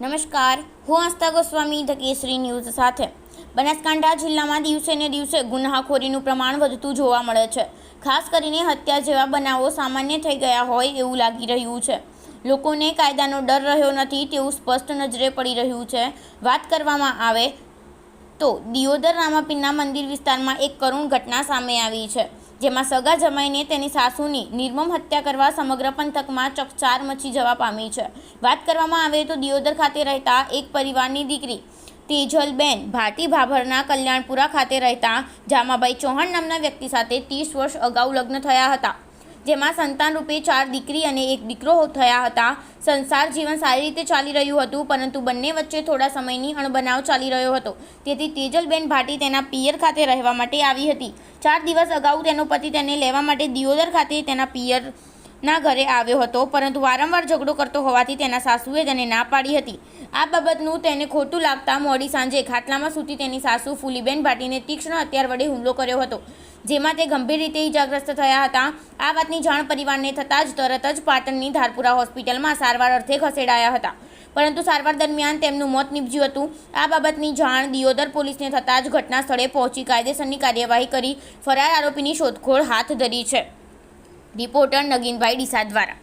નમસ્કાર, હું આસ્થા Goswami the Kesari news સાથે. બનાસકાંઠા જિલ્લામાં દિવસે ને દિવસે ગુનાખોરીનું પ્રમાણ વધતું જોવા મળે છે. ખાસ કરીને હત્યા જેવા બનાવો સામાન્ય થઈ ગયા હોય એવું લાગી રહ્યું છે. લોકોને કાયદાનો ડર રહ્યો નથી તેવું સ્પષ્ટ નજરે પડી રહ્યું છે. વાત કરવામાં આવે તો દિયોદર રામાપીરના મંદિર વિસ્તારમાં એક કરુણ ઘટના સામે આવી છે. જેમાં સગા જમાઈને તેની સાસુની નિર્મમ હત્યા કરવા સમગ્ર પંથકમાં ચકચાર મચી જવા પામી છે. વાત કરવામાં આવે તો દિયોદર ખાતે રહેતા એક પરિવારની દીકરી તેજલબેન ભાટી ભાભરના કલ્યાણપુરા ખાતે રહેતા જામાભાઈ ચૌહાણ નામના વ્યક્તિ સાથે ત્રીસ વર્ષ અગાઉ લગ્ન થયા હતા. જેમાં સંતાન રૂપે ચાર દીકરી અને એક દીકરો થયા હતા. સંસાર જીવન સારી રીતે ચાલી રહ્યું હતું, પરંતુ બંને વચ્ચે થોડા સમયની અણબનાવ ચાલી રહ્યો હતો. તેથી તેજલબેન ભાટી તેના પિયર ખાતે રહેવા માટે આવી હતી. ચાર દિવસ અગાઉ તેનો પતિ તેને લેવા માટે દિયોદર ખાતે તેના પિયરના ઘરે આવ્યો હતો. પરંતુ વારંવાર ઝઘડો કરતો હોવાથી તેના સાસુએ તેને ના પાડી હતી. આ બાબતનું તેને ખોટું લાગતા મોડી સાંજે ખાટલામાં સૂતી તેની સાસુ ફૂલીબેન ભાટીને તીક્ષ્ણ હથિયાર વડે હુમલો કર્યો હતો, જેમાં તે ગંભીર રીતે ઇજાગ્રસ્ત થયા હતા. આ વાતની જાણ પરિવારને થતાં જ તરત જ પાટણની ધારપુરા હોસ્પિટલમાં સારવાર અર્થે ખસેડાયા હતા. પરંતુ સારવાર દરમિયાન તેમનું મોત નીપજ્યું હતું. આ બાબતની જાણ દિયોદર પોલીસને થતાં જ ઘટના સ્થળે પહોંચી કાયદેસરની કાર્યવાહી કરી ફરાર આરોપીની શોધખોળ હાથ ધરી છે. રિપોર્ટર નગીનભાઈ ડીસા દ્વારા.